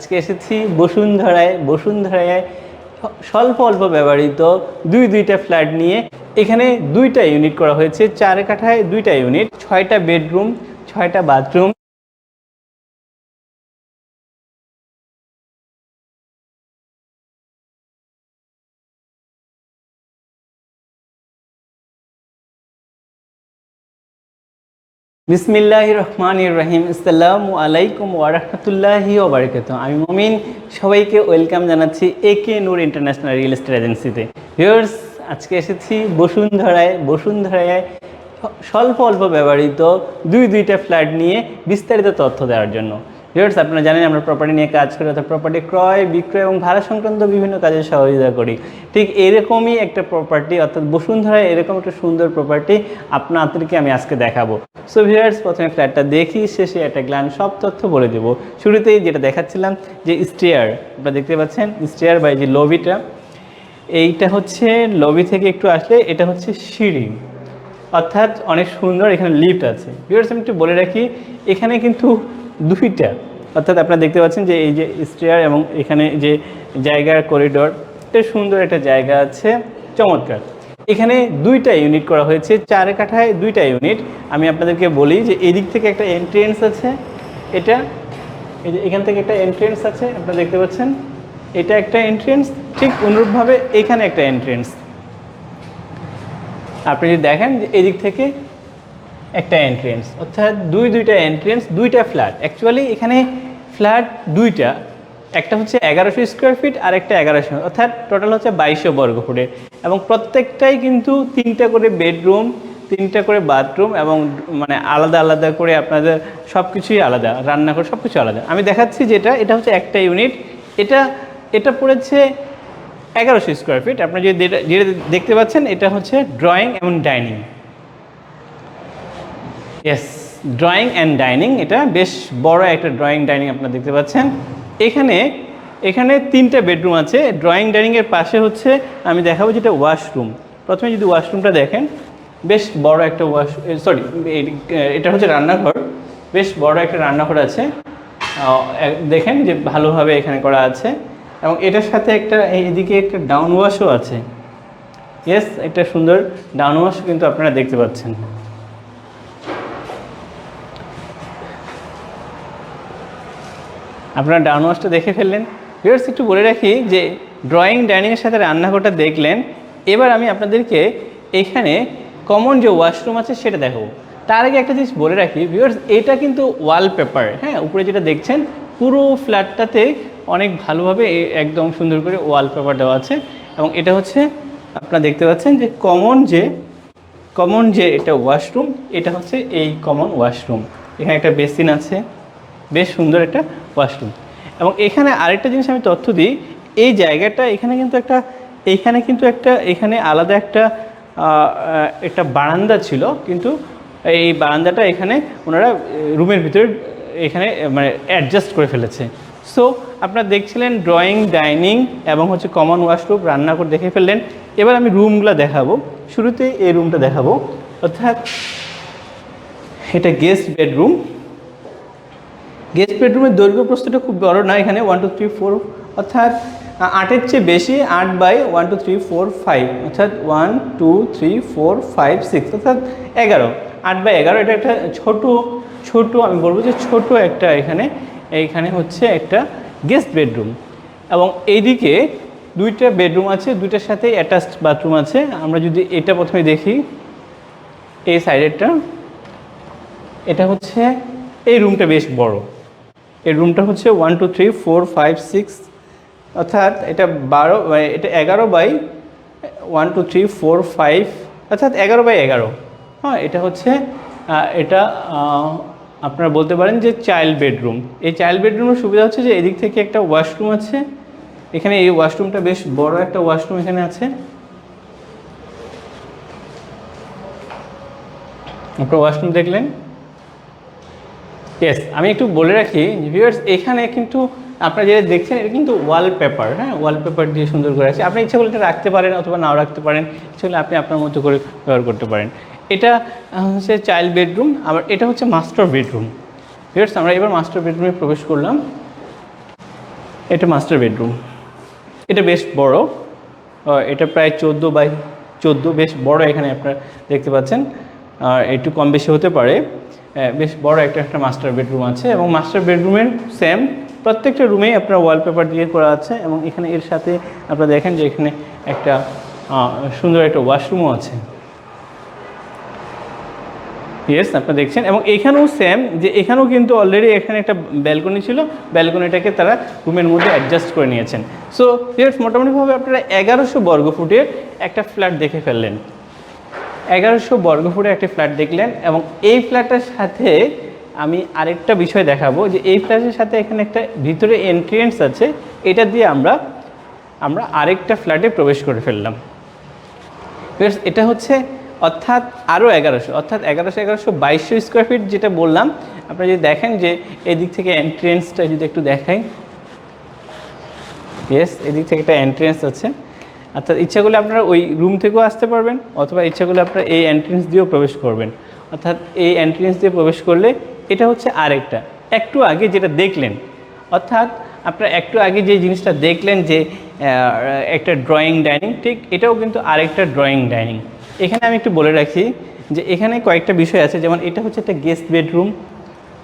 আজকে এসেছি বসুন্ধরায়। বসুন্ধরায় স্বল্প অল্প ব্যবহৃত দুই দুইটা ফ্ল্যাট নিয়ে। এখানে দুইটা ইউনিট করা হয়েছে, চার কাঠায় দুইটা ইউনিট, ছয়টা বেডরুম, ছয়টা বাথরুম। বিসমিল্লাহ রহমান রহিম। আসসালামু আলাইকুম ওয়ারহমতুল্লাহি ওবরাকাত আমি মমিন। সবাইকে ওয়েলকাম জানাচ্ছি A K Noor international real estate এজেন্সিতে। ভিউয়ার্স, আজকে এসেছি বসুন্ধরায়। বসুন্ধরায় স্বল্প অল্প ব্যবহৃত দুই দুইটা ফ্ল্যাট নিয়ে বিস্তারিত তথ্য দেওয়ার জন্য। ভিউয়ার্স আপনারা জানেন আমরা প্রপার্টি নিয়ে কাজ করি, অর্থাৎ প্রপার্টি ক্রয়, বিক্রয় এবং ভাড়া সংক্রান্ত বিভিন্ন কাজে সহযোগিতা করি। ঠিক এরকমই একটা প্রপার্টি অর্থাৎ বসুন্ধরায় এরকম একটা সুন্দর প্রপার্টি আপনাদেরকে আমি আজকে দেখাবো। সো ভিউয়ার্স প্রথমে ফ্ল্যাটটা দেখি, শেষে একটা গ্ল্যান সব তথ্য বলে দেবো। শুরুতেই যেটা দেখাচ্ছিলাম, যে স্টেয়ার আপনারা দেখতে পাচ্ছেন স্টেয়ার বা যে লবিটা এইটা হচ্ছে লবি থেকে একটু আসলে এটা হচ্ছে সিঁড়ি। অর্থাৎ অনেক সুন্দর এখানে লিফট আছে। ভিউয়ার্স আমি একটু বলে রাখি, এখানে কিন্তু দুইটা। অর্থাৎ আপনারা দেখতে পাচ্ছেন যে এই যে স্টেয়ার এবং এখানে যে জায়গার করিডোর এটা সুন্দর একটা জায়গা আছে, চমৎকার। এখানে দুইটা ইউনিট করা হয়েছে, চার কাঠায় দুইটা ইউনিট। আমি আপনাদেরকে বলি যে এদিক থেকে একটা এন্ট্রেন্স আছে, এটা, এই যে এখান থেকে একটা এন্ট্রেন্স আছে, আপনারা দেখতে পাচ্ছেন, এটা একটা এন্ট্রেন্স ঠিক অনুরূপভাবে এখানে একটা এন্ট্রেন্স আপনি যদি দেখেন যে এদিক থেকে একটা এন্ট্রেন্স অর্থাৎ দুই দুইটা এন্ট্রেন্স দুইটা ফ্ল্যাট অ্যাকচুয়ালি এখানে ফ্ল্যাট দুইটা, একটা হচ্ছে এগারোশো স্কোয়ার ফিট আর একটা এগারোশো। অর্থাৎ টোটাল হচ্ছে বাইশশো বর্গ ফুটের। এবং প্রত্যেকটাই কিন্তু তিনটা করে বেডরুম তিনটা করে বাথরুম এবং মানে আলাদা আলাদা করে আপনাদের সব কিছুই আলাদা, রান্নাঘর সব কিছু আলাদা। আমি দেখাচ্ছি যেটা, এটা হচ্ছে একটা ইউনিট এটা এটা পড়েছে এগারোশো স্কোয়ার ফিট আপনারা যে যেটা দেখতে পাচ্ছেন, এটা হচ্ছে ড্রয়িং এবং dining yes drawing and dining এটা বেশ বড় একটা ড্রয়িং ডাইনিং আপনারা দেখতে পাচ্ছেন। এখানে এখানে তিনটা বেডরুম আছে। ড্রয়িং ডাইনিংয়ের পাশে হচ্ছে, আমি দেখাবো যেটা ওয়াশরুম প্রথমে যদি ওয়াশরুমটা দেখেন, বেশ বড় একটা ওয়াশ সরি এটা হচ্ছে রান্নাঘর। বেশ বড় একটা রান্নাঘর আছে। দেখেন যে ভালোভাবে এখানে করা আছে। এবং এটার সাথে একটা এদিকে একটা ডাউন ওয়াশও আছে। ইয়েস একটা সুন্দর ডাউন ওয়াশ কিন্তু আপনারা দেখতে পাচ্ছেন। আপনারা ডাউন ওয়াশটা দেখে ফেললেন। ভিউয়ার্স একটু বলে রাখি যে ড্রয়িং ডাইনিংয়ের সাথে রান্নাঘরটা দেখলেন। এবার আমি আপনাদেরকে এখানে কমন যে ওয়াশরুম আছে সেটা দেখাবো। তার আগে একটা জিনিস বলে রাখি ভিউয়ার্স এটা কিন্তু ওয়ালপেপার হ্যাঁ? উপরে যেটা দেখছেন, পুরো ফ্ল্যাটটাতে অনেক ভালোভাবে একদম সুন্দর করে ওয়ালপেপার দেওয়া আছে। এবং এটা হচ্ছে, আপনারা দেখতে পাচ্ছেন যে কমন যে কমন যে এটা ওয়াশরুম এটা হচ্ছে এই কমন ওয়াশরুম এখানে একটা বেসিন আছে। বেশ সুন্দর একটা ওয়াশরুম এবং এখানে আরেকটা জিনিস আমি তথ্য দিই, এই জায়গাটা এখানে কিন্তু একটা, এখানে কিন্তু একটা, এখানে আলাদা একটা একটা বারান্দা ছিল, কিন্তু এই বারান্দাটা এখানে ওনারা রুমের ভিতরে এখানে মানে অ্যাডজাস্ট করে ফেলেছে। সো আপনারা দেখছিলেন ড্রয়িং ডাইনিং এবং হচ্ছে কমন ওয়াশরুম রান্না করে দেখে ফেললেন। এবার আমি রুমগুলো দেখাবো। শুরুতে এই রুমটা দেখাবো। অর্থাৎ, এটা গেস্ট বেডরুম গেস্ট বেডরুমের দৈর্ঘ্য প্রস্তুটা খুব বড় না, এখানে ওয়ান টু থ্রি ফোর অর্থাৎ আটের চেয়ে বেশি, আট by one two three four five অর্থাৎ one two three four five six অর্থাৎ এগারো। আট বাই এগারো, এটা একটা ছোট ছোট, আমি বলব যে ছোট একটা এখানে এইখানে হচ্ছে একটা গেস্ট বেডরুম। এবং এইদিকে দুইটা বেডরুম আছে, দুইটার সাথে অ্যাটাচড বাথরুম আছে। আমরা যদি এটা প্রথমে দেখি, এই সাইডেরটা, এটা হচ্ছে এই রুমটা বেশ বড়। এই রুমটা হচ্ছে one two three four five six অর্থাৎ এটা বারো মানে এটা এগারো by one two three four five অর্থাৎ এগারো বাই এগারো। হ্যাঁ এটা হচ্ছে এটা আপনারা বলতে পারেন যে চাইল্ড বেডরুম এই চাইল্ড বেডরুমের সুবিধা হচ্ছে যে এদিক থেকে একটা ওয়াশরুম আছে। এখানে এই ওয়াশরুমটা বেশ বড় একটা ওয়াশরুম এখানে আছে। আপনার ওয়াশরুম দেখলেন? ইয়েস আমি একটু বলে রাখি ভিউয়ার্স এখানে কিন্তু আপনারা যেটা দেখছেন, এটা কিন্তু ওয়ালপেপার হ্যাঁ? ওয়ালপেপার দিয়ে সুন্দর করে আছে। আপনি ইচ্ছা করলে রাখতে পারেন অথবা নাও রাখতে পারেন। ইচ্ছা আপনি আপনার মতো করে ব্যবহার করতে পারেন। এটা হচ্ছে চাইল্ড বেডরুম আবার এটা হচ্ছে মাস্টার বেডরুম ভিউয়ার্স আমরা এবার মাস্টার বেডরুমে প্রবেশ করলাম। এটা মাস্টার বেডরুম এটা বেশ বড়। এটা প্রায় চোদ্দ বাই চোদ্দ, বেশ বড় এখানে আপনারা দেখতে পাচ্ছেন। আর একটু কম বেশি হতে পারে। বেশ বড় একটা একটা মাস্টার বেডরুম আছে এবং মাস্টার বেডরুমের সেম প্রত্যেকটা রুমেই আপনার ওয়ালপেপার দিয়ে করা আছে এবং এখানে এর সাথে আপনারা দেখেন যে এখানে একটা সুন্দর একটা ওয়াশরুমও আছে। ইয়েস আপনারা দেখছেন এবং এখানেও সেম যে এখানেও কিন্তু অলরেডি এখানে একটা ব্যালকনি ছিল ব্যালকনিটাকে তারা রুমের মধ্যে অ্যাডজাস্ট করে নিয়েছেন। সো ইয়েস মোটামুটিভাবে আপনারা এগারোশো বর্গ ফুটের একটা ফ্ল্যাট দেখে ফেললেন। এগারোশো বর্গ ফুটের একটা ফ্ল্যাট দেখলেন এবং এই ফ্ল্যাটটার সাথে আমি আরেকটা বিষয় দেখাবো যে এই ফ্ল্যাটের সাথে এখানে একটা ভিতরে এন্ট্রিয়েন্স আছে, এটা দিয়ে আমরা আমরা আরেকটা ফ্ল্যাটে প্রবেশ করে ফেললাম। এটা হচ্ছে অর্থাৎ আরও এগারোশো, অর্থাৎ এগারোশো এগারোশো বাইশশো স্কোয়ার ফিট যেটা বললাম। আপনারা যদি দেখেন যে এদিক থেকে এন্ট্রেন্সটা যদি একটু দেখাই। ইয়েস এদিক থেকে একটা এন্ট্রেন্স আছে। অর্থাৎ ইচ্ছা করলে আপনারা ওই রুম থেকেও আসতে পারবেন, অথবা ইচ্ছা করলে আপনারা এই এন্ট্রেন্স দিয়েও প্রবেশ করবেন। অর্থাৎ এই এন্ট্রেন্স দিয়ে প্রবেশ করলে এটা হচ্ছে আরেকটা। একটু আগে যেটা দেখলেন, অর্থাৎ আপনারা একটু আগে যে জিনিসটা দেখলেন যে একটা ড্রয়িং ডাইনিং ঠিক এটাও কিন্তু আরেকটা ড্রয়িং ডাইনিং এখানে আমি একটু বলে রাখি যে এখানে কয়েকটা বিষয় আছে, যেমন এটা হচ্ছে একটা গেস্ট বেডরুম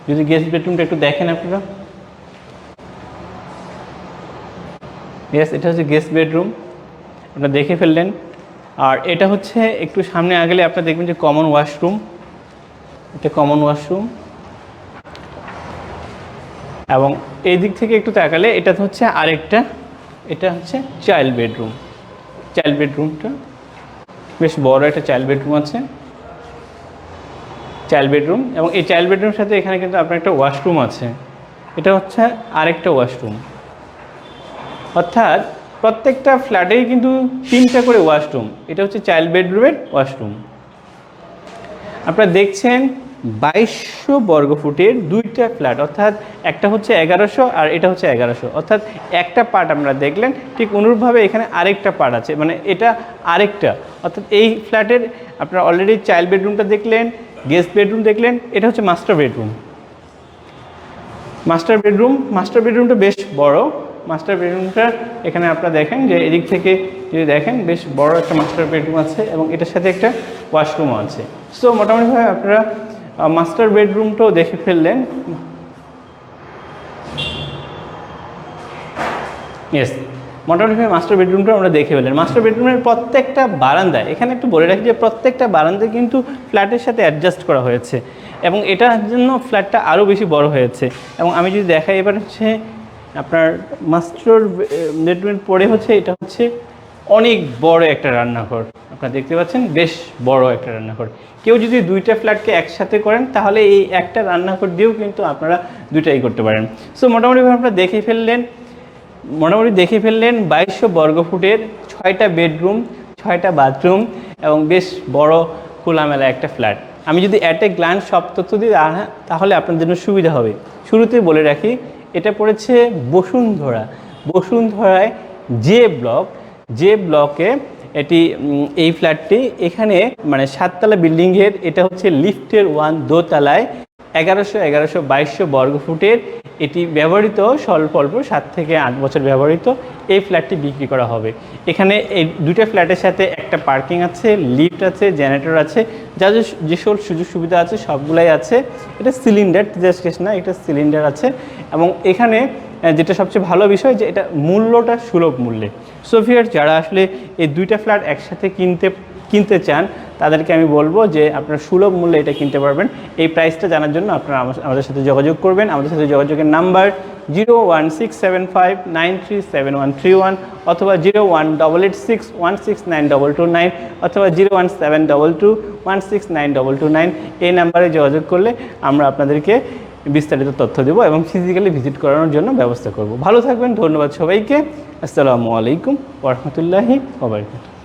যদি গেস্ট বেডরুমটা একটু দেখেন আপনারা। এটা হচ্ছে গেস্ট বেডরুম আপনারা দেখে ফেললেন। আর এটা হচ্ছে একটু সামনে আগেলে আপনারা দেখবেন যে কমন ওয়াশরুম এটা কমন ওয়াশরুম এবং এই দিক থেকে একটু তাকালে এটা হচ্ছে আরেকটা, এটা হচ্ছে চাইল্ড বেডরুম চাইল্ড বেডরুমটা বেশ বড় একটা চাইল্ড বেডরুম আছে। চাইল্ড বেডরুম এবং এই চাইল্ড বেডরুমের সাথে এখানে কিন্তু আপনার একটা ওয়াশরুম আছে। এটা হচ্ছে আরেকটা ওয়াশরুম অর্থাৎ প্রত্যেকটা ফ্ল্যাটেই কিন্তু তিনটা করে ওয়াশরুম। এটা হচ্ছে চাইল্ড বেডরুমের ওয়াশরুম। আপনারা দেখছেন বাইশশো বর্গ ফুটের দুইটা ফ্ল্যাট, অর্থাৎ একটা হচ্ছে এগারোশো আর এটা হচ্ছে এগারোশো। অর্থাৎ একটা পার্ট আমরা দেখলেন, ঠিক অনুরূপভাবে এখানে আরেকটা পার্ট আছে মানে এটা আরেকটা। অর্থাৎ এই ফ্ল্যাটের আপনারা অলরেডি চাইল্ড বেডরুমটা দেখলেন, গেস্ট বেডরুম দেখলেন, এটা হচ্ছে master bedroom. Master bedroom, master বেডরুমটা বেশ বড়। মাস্টার বেডরুমটা এখানে আপনারা দেখেন যে এদিক থেকে যদি দেখেন বেশ বড় একটা মাস্টার বেডরুম আছে এবং এটার সাথে একটা ওয়াশরুমও আছে। সো মোটামুটিভাবে আপনারা মাস্টার বেডরুমটাও দেখে ফেললেন। ইয়েস মোটামুটিভাবে মাস্টার বেডরুমটা আমরা দেখে ফেললেন। মাস্টার বেডরুমের প্রত্যেকটা বারান্দায়, এখানে একটু বলে রাখি যে প্রত্যেকটা বারান্দায় কিন্তু ফ্ল্যাটের সাথে অ্যাডজাস্ট করা হয়েছে। এবং এটার জন্য ফ্ল্যাটটা আরও বেশি বড় হয়েছে। এবং আমি যদি দেখাই এবার হচ্ছে আপনার মাস্টার বেডরুমের পরে হচ্ছে এটা হচ্ছে অনেক বড় একটা রান্নাঘর। আপনারা দেখতে পাচ্ছেন, বেশ বড় একটা রান্নাঘর। কেউ যদি দুইটা ফ্ল্যাটকে একসাথে করেন, তাহলে এই একটা রান্নাঘর দিয়েও কিন্তু আপনারা দুইটাই করতে পারেন। সো, মোটামুটিভাবে আপনারা দেখে ফেললেন, মোটামুটি দেখে ফেললেন বাইশশো বর্গ ফুটের ছয়টা বেডরুম, ছয়টা বাথরুম এবং বেশ বড় খোলামেলা একটা ফ্ল্যাট। আমি যদি অ্যাট এ সব তথ্য দিই তাহলে আপনার জন্য সুবিধা হবে। শুরুতে বলে রাখি এটা পড়েছে বসুন্ধরা। বসুন্ধরায় যে ব্লক যে ব্লকে এটি এই ফ্ল্যাটটি এখানে মানে সাততলা বিল্ডিংয়ের, এটা হচ্ছে লিফটের ওয়ান দোতলায় এগারোশো এগারোশো বাইশশো বর্গফুটের এটি ব্যবহৃত স্বল্প অল্প সাত থেকে আট বছর ব্যবহৃত। এই ফ্ল্যাটটি বিক্রি করা হবে। এখানে এই দুইটা ফ্ল্যাটের সাথে একটা পার্কিং আছে, লিফট আছে, জেনারেটর আছে, যা যে যে সুযোগ সুবিধা আছে সবগুলাই আছে। এটা সিলিন্ডার কেস না, এটা সিলিন্ডার আছে। এবং এখানে যেটা সবচেয়ে ভালো বিষয় যে এটা মূল্যটা সুলভ মূল্যে। সোফিয়ার যারা আসলে এই দুইটা ফ্ল্যাট একসাথে কিনতে কিনতে চান, তাদেরকে আমি বলব যে আপনারা সুলভ মূল্যে এটা কিনতে পারবেন। এই প্রাইসটা জানার জন্য আপনারা আমাদের সাথে যোগাযোগ করবেন। আমাদের সাথে যোগাযোগের number zero one six seven five nine three seven one three one অথবা zero one double eight six one six nine double two nine অথবা zero one seven double two one six nine double two nine এই নাম্বারে যোগাযোগ করলে আমরা আপনাদেরকে বিস্তারিত তথ্য দেবো এবং ফিজিক্যালি ভিজিট করানোর জন্য ব্যবস্থা করব। ভালো থাকবেন, ধন্যবাদ সবাইকে। আসসালামু আলাইকুম ওরহমতুল্লাহি ওবরকাত